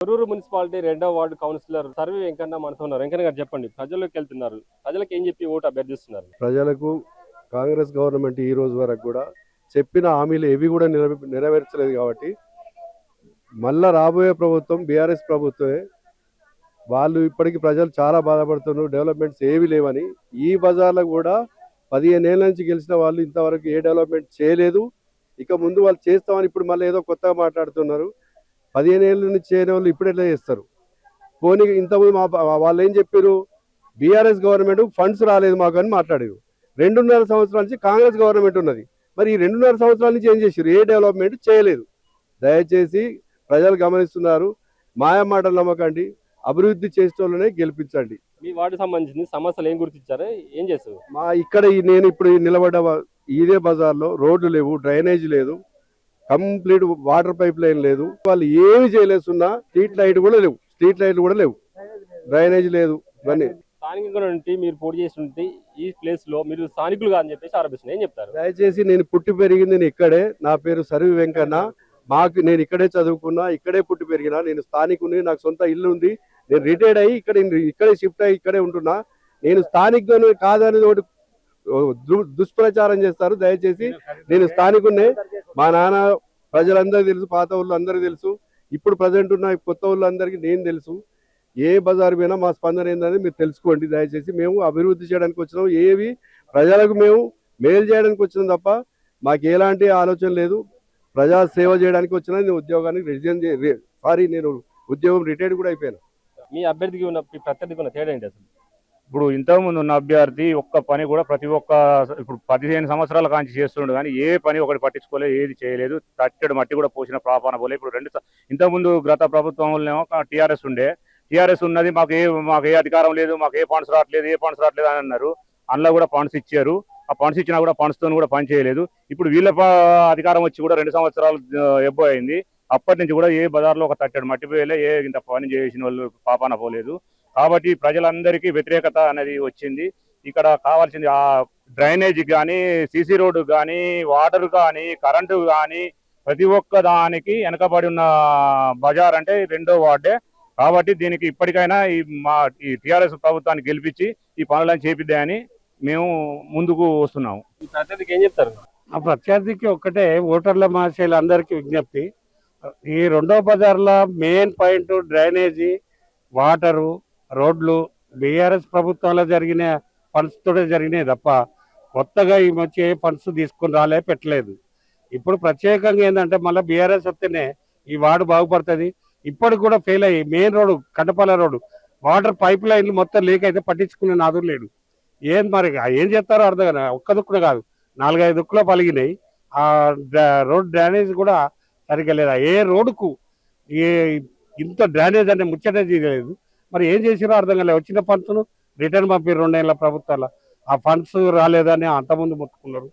Thorrur municipality రెండవ ward councillor Sarve Venkanna మనతో ఉన్నారు. వెంకన్న గారు చెప్పండి ప్రజల్లోకి వెళ్తున్నారు. ప్రజలకు ఏం చెప్పి ఓటు అభ్యర్థిస్తున్నారు? ప్రజలకు కాంగ్రెస్ గవర్నమెంట్ ఈ రోజు వరకు కూడా చెప్పిన హామీలు ఏవి కూడా నెరవేర్చలేదు కాబట్టి మళ్ళా రాబోయే ప్రభుత్వం బీఆర్ఎస్ ప్రభుత్వమే వాళ్ళు ఇప్పటికి ప్రజలు చాలా బాధపడుతున్నారు. డెవలప్మెంట్స్ ఏవి లేవని ఈ బజార్లో కూడా పదిహేను ఏళ్ళ నుంచి గెలిచిన వాళ్ళు ఇంతవరకు ఏ డెవలప్మెంట్ చేయలేదు. ఇక ముందు వాళ్ళు చేస్తామని ఇప్పుడు మళ్ళీ ఏదో కొత్తగా మాట్లాడుతున్నారు. పదిహేను ఏళ్ళ నుంచి చేయని వాళ్ళు ఇప్పుడు ఎట్లా చేస్తారు? పోనీ ఇంతకుముందు మా వాళ్ళు ఏం చెప్పారు బీఆర్ఎస్ గవర్నమెంట్ ఫండ్స్ రాలేదు మాకు అని మాట్లాడారు రెండున్నర సంవత్సరాల నుంచి కాంగ్రెస్ గవర్నమెంట్ ఉన్నది. మరి ఈ రెండున్నర సంవత్సరాల నుంచి ఏం చేశారు ఏ డెవలప్మెంట్ చేయలేదు. దయచేసి ప్రజలు గమనిస్తున్నారు. మాయ మాటలు నమ్మకండి. అభివృద్ధి చేసేటోళ్ళనే గెలిపించండి. మీ వార్డు సంబంధించింది సమస్యలు ఏం గుర్తించారు? ఏం చేస్తారు మా ఇక్కడ ఈ నేను ఇప్పుడు ఈ నిలబడ్డ ఇదే బజార్లో రోడ్లు లేవు డ్రైనేజ్ లేదు. కంప్లీట్ వాటర్ పైప్ లైన్ లేదు. వాళ్ళు ఏమి చేయలేస్తున్నా స్ట్రీట్ లైట్ కూడా లేవు. స్ట్రీట్ లైట్లు కూడా లేవు. డ్రైనేజ్ లేదు. ఇవన్నీ. స్థానికంగా నుండి మీరు పోటీ చేస్తుంటే ఈ ప్లేస్లో మీరు స్థానికులుగా అని చెప్పేసి ఆరోపిస్తున్నారు. ఏం చెప్తారు? దయచేసి నేను పుట్టి పెరిగింది నేను ఇక్కడే. నా పేరు సర్వి వెంకన్న. మాకు నేను ఇక్కడే చదువుకున్నా ఇక్కడే పుట్టి పెరిగినా నేను స్థానికుని నాకు సొంత ఇల్లు ఉంది. నేను రిటైర్డ్ అయ్యి ఇక్కడ ఇక్కడే షిఫ్ట్ అయ్యి ఇక్కడే ఉంటున్నా. నేను స్థానికుని కాదని ఒకటి దుష్ప్రచారం చేస్తారు. దయచేసి నేను స్థానికున్నే మా నాన్న ప్రజలందరికీ తెలుసు పాత ఊళ్ళు అందరూ తెలుసు. ఇప్పుడు ప్రజెంట్ ఉన్న కొత్త ఊళ్ళు అందరికీ నేను తెలుసు. ఏ బజారు పోయినా మా స్పందన ఏందని మీరు తెలుసుకోండి. దయచేసి మేము అభివృద్ధి చేయడానికి వచ్చినాం. ఏవి ప్రజలకు మేము మేలు చేయడానికి వచ్చినాం తప్ప మాకు ఎలాంటి ఆలోచన లేదు. ప్రజా సేవ చేయడానికి వచ్చినా నేను ఉద్యోగానికి రిజైన్ సారీ నేను ఉద్యోగం రిటైర్డ్ కూడా అయిపోయాను. మీ అభ్యర్థికి ఉన్న ప్రత్యర్థికి ఉన్న తేడా ఏంటి అసలు? ఇప్పుడు ఇంతకుముందు ఉన్న అభ్యర్థి ఒక్క పని కూడా ప్రతి ఒక్క ఇప్పుడు పదిహేను సంవత్సరాల కాంచి చేస్తుండే కానీ ఏ పని ఒకటి పట్టించుకోలేదు ఏది చేయలేదు. తట్టెడు మట్టి కూడా పోసిన ప్రాపాన పోలే. ఇప్పుడు రెండు ఇంతకుముందు గత ప్రభుత్వంలో టీఆర్ఎస్ ఉండే. టీఆర్ఎస్ ఉన్నది మాకు ఏ మాకు ఏ అధికారం లేదు మాకు ఏ ఫండ్స్ రావట్లేదు ఏ ఫండ్స్ రావట్లేదు అని అన్నారు. అందులో కూడా ఫండ్స్ ఇచ్చారు. ఆ ఫండ్స్ ఇచ్చినా కూడా ఫండ్స్తో కూడా పని చేయలేదు. ఇప్పుడు వీళ్ళ అధికారం వచ్చి కూడా రెండు సంవత్సరాలు ఎబ్బో అయింది అప్పటి నుంచి కూడా ఏ బజార్లో ఒక తట్టెడు మట్టిపోయలే ఏ ఇంత పని చేసిన వాళ్ళు పాపాన పోలేదు. కాబట్టి ప్రజలందరికీ వ్యతిరేకత అనేది వచ్చింది. ఇక్కడ కావాల్సింది ఆ డ్రైనేజ్ కానీ సీసీ రోడ్డు కానీ వాటర్ కానీ కరెంటు కానీ ప్రతి ఒక్క దానికి వెనకబడి ఉన్న బజార్ అంటే రెండో వార్డే. కాబట్టి దీనికి ఇప్పటికైనా ఈ మా ఈ టిఆర్ఎస్ ప్రభుత్వాన్ని గెలిపించి ఈ పనులను చేపిద్దామని మేము ముందుకు వస్తున్నాము. ప్రత్యర్థికి ఏం చెప్తారు? ఆ ప్రత్యర్థికి ఒక్కటే ఓటర్ల మహాశయులందరికీ విజ్ఞప్తి. ఈ రెండో బజార్లో మెయిన్ పాయింట్ డ్రైనేజీ వాటరు రోడ్లు బీఆర్ఎస్ ప్రభుత్వంలో జరిగిన ఫండ్స్తో జరిగినాయి తప్ప కొత్తగా ఈ వచ్చి ఏ ఫండ్స్ తీసుకుని రాలే పెట్టలేదు. ఇప్పుడు ప్రత్యేకంగా ఏంటంటే మళ్ళీ బీఆర్ఎస్ వస్తేనే ఈ వార్డు బాగుపడుతుంది. ఇప్పటికి కూడా ఫెయిల్ అయ్యి మెయిన్ రోడ్డు కండపాల రోడ్డు వాటర్ పైప్ లైన్లు మొత్తం లీక్ అయితే పట్టించుకునే నాదులు లేడు. ఏం మరి ఏం చేస్తారో అర్థం కదా. ఒక్క దుక్కున కాదు నాలుగైదు దుక్కులో పలిగినాయి. ఆ రోడ్డు రోడ్ డ్రైనేజ్ కూడా సరిగ్గా లేదా? ఏ రోడ్డుకు ఏ ఇంత డ్రైనేజ్ అంటే ముచ్చట చేయలేదు మరి ఏం చేసిరో అర్థం కాలేదు వచ్చిన ఫండ్స్ను రిటర్న్ పంపి రెండేళ్ళ ప్రభుత్వాల. ఆ ఫండ్స్ రాలేదని అంతకుముందు ముట్టుకున్నారు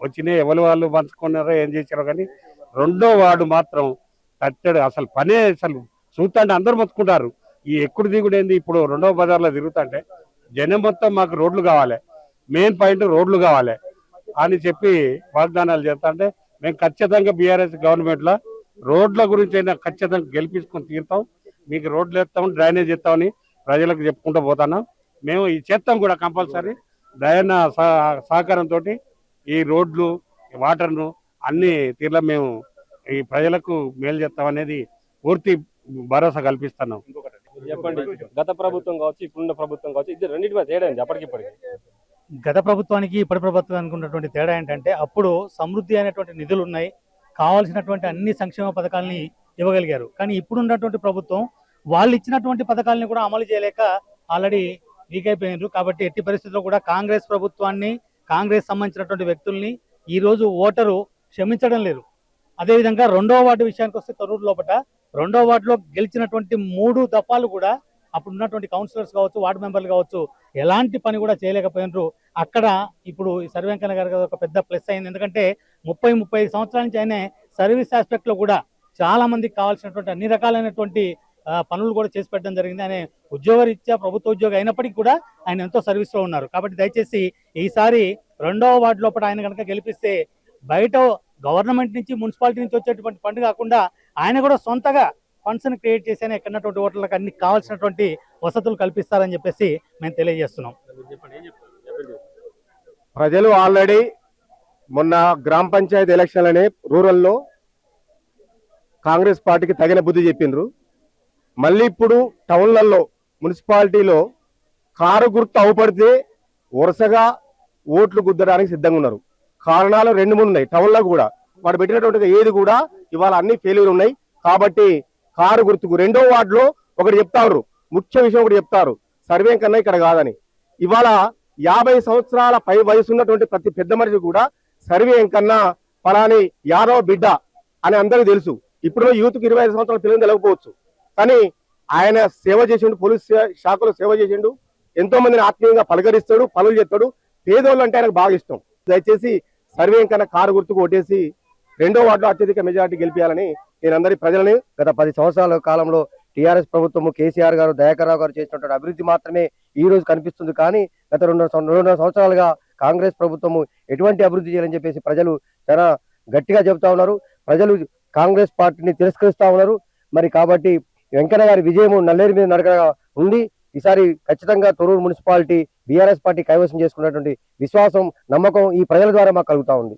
వచ్చినాయి ఎవరి వాళ్ళు పంచుకున్నారో ఏం చేశారో కానీ రెండో వాడు మాత్రం కట్టడు. అసలు పనే అసలు చూస్తుంటే అందరు మొత్తుకుంటారు. ఈ ఎక్కుడు దిగుడేంది ఇప్పుడు రెండో బజార్లో తిరుగుతుంటే జనం మొత్తం మాకు రోడ్లు కావాలి. మెయిన్ పాయింట్ రోడ్లు కావాలి అని చెప్పి వాగ్దానాలు చేస్తాంటే మేము ఖచ్చితంగా బీఆర్ఎస్ గవర్నమెంట్లో రోడ్ల గురించి అయినా ఖచ్చితంగా గెలిపించుకొని తీరుతాం. మీకు రోడ్లు వేస్తాం డ్రైనేజ్ ఇస్తామని ప్రజలకు చెప్పుకుంటూ పోతున్నాం మేము ఈ చేస్తాం కూడా కంపల్సరీ. దయన్న సహ- సహకారంతో ఈ రోడ్లు వాటర్ను అన్ని తీర్ల మేము ఈ ప్రజలకు మేలు చేస్తాం అనేది పూర్తి భరోసా కల్పిస్తున్నాం. చెప్పండి. గత ప్రభుత్వం కావచ్చు ఇప్పుడున్న ప్రభుత్వం కావచ్చు ఇది రెండింటి మధ్య తేడా ఏంటి అప్పటికిప్పటికి? గత ప్రభుత్వానికి ఇప్పటి ప్రభుత్వానికి ఉన్నటువంటి తేడా ఏంటంటే అప్పుడు సమృద్ధి అయినటువంటి నిధులు ఉన్నాయి కావాల్సినటువంటి అన్ని సంక్షేమ పథకాలని ఇవ్వగలిగారు. కానీ ఇప్పుడు ఉన్నటువంటి ప్రభుత్వం వాళ్ళు ఇచ్చినటువంటి పథకాలను కూడా అమలు చేయలేక ఆల్రెడీ వీక్ అయిపోయినారు. కాబట్టి ఎట్టి పరిస్థితుల్లో కూడా కాంగ్రెస్ ప్రభుత్వాన్ని కాంగ్రెస్ సంబంధించినటువంటి వ్యక్తుల్ని ఈరోజు ఓటరు క్షమించడం లేదు. అదేవిధంగా రెండవ వార్డు విషయానికి వస్తే తొరూరు లోపల రెండో వార్డులో గెలిచినటువంటి మూడు దఫాలు కూడా అప్పుడు ఉన్నటువంటి కౌన్సిలర్స్ కావచ్చు వార్డు మెంబర్లు కావచ్చు ఎలాంటి పని కూడా చేయలేకపోయినారు. అక్కడ ఇప్పుడు ఈ సర్వేంకన్న గారికి ఒక పెద్ద ప్లస్ అయింది. ఎందుకంటే ముప్పై ముప్పై ఐదు సంవత్సరాల నుంచి ఆయన సర్వీస్ ఆస్పెక్ట్లో కూడా చాలా మందికి కావాల్సినటువంటి అన్ని రకాలైనటువంటి పనులు కూడా చేసి పెట్టడం జరిగింది. ఆయన ఉద్యోగరీత్యా ప్రభుత్వ ఉద్యోగి అయినప్పటికీ కూడా ఆయన ఎంతో సర్వీస్లో ఉన్నారు. కాబట్టి దయచేసి ఈసారి రెండవ వార్డు లోపల ఆయన కనుక గెలిపిస్తే బయట గవర్నమెంట్ నుంచి మున్సిపాలిటీ నుంచి వచ్చేటువంటి ఫండ్ కాకుండా ఆయన కూడా సొంతగా ఫండ్స్ని క్రియేట్ చేసి ఇక్కడ ఉన్నటువంటి ఓటర్లకు అన్ని కావాల్సినటువంటి వసతులు కల్పిస్తారని చెప్పేసి మేము తెలియజేస్తున్నాం. ప్రజలు ఆల్రెడీ మొన్న గ్రామ పంచాయతీ ఎలక్షన్లనే రూరల్లో కాంగ్రెస్ పార్టీకి తగిన బుద్ధి చెప్పిండ్రు. మళ్ళీ ఇప్పుడు టౌన్లలో మున్సిపాలిటీలో కారు గుర్తు అవుపడితే వరుసగా ఓట్లు గుద్దడానికి సిద్ధంగా ఉన్నారు. కారణాలు రెండు మూడు ఉన్నాయి. టౌన్లో కూడా. వాడు పెట్టినటువంటి ఏది కూడా ఇవాళ అన్ని ఫెయిల్యూర్ ఉన్నాయి. కాబట్టి కారు గుర్తుకు రెండో వార్డులో ఒకటి చెప్తారు. ముఖ్య విషయం ఒకటి చెప్తారు. సర్వే కన్నా ఇక్కడ కాదని. ఇవాళ యాభై సంవత్సరాల పై వయసు ఉన్నటువంటి ప్రతి పెద్ద మనిషి కూడా సర్వే కన్నా పలాని యాదవ బిడ్డ అని అందరికీ తెలుసు. ఇప్పుడు యూత్కి ఇరవై ఐదు సంవత్సరాల పిల్లలు తెలకపోవచ్చు కానీ ఆయన సేవ చేసిండు పోలీస్ శా- శాఖలో సేవ చేసిండు. ఎంతో మందిని ఆత్మీయంగా పలకరిస్తాడు పనులు చేస్తాడు. పేదోళ్ళు అంటే ఆయనకు బాగా ఇష్టం. దయచేసి సర్వే కన్నా కారు గుర్తుకు ఓటేసి రెండో వార్డులో అత్యధిక మెజార్టీ గెలిపించాలని నేను అందరి ప్రజలని గత పది సంవత్సరాల కాలంలో టీఆర్ఎస్ ప్రభుత్వము కేసీఆర్ గారు దయాకర్ రావు గారు చేసినటువంటి అభివృద్ధి మాత్రమే ఈ రోజు కనిపిస్తుంది. కానీ గత రెండు రెండున్నర సంవత్సరాలుగా కాంగ్రెస్ ప్రభుత్వము ఎటువంటి అభివృద్ధి చేయాలని చెప్పేసి ప్రజలు చాలా గట్టిగా చెబుతా ఉన్నారు. ప్రజలు కాంగ్రెస్ పార్టీని తిరస్కరిస్తా ఉన్నారు. మరి కాబట్టి వెంకన్న గారి విజయం నల్లేరు మీద నడకగా ఉంది. ఈసారి ఖచ్చితంగా తొరూరు మున్సిపాలిటీ బీఆర్ఎస్ పార్టీ కైవసం చేసుకున్నటువంటి విశ్వాసం నమ్మకం ఈ ప్రజల ద్వారా మాకు కలుగుతా ఉంది.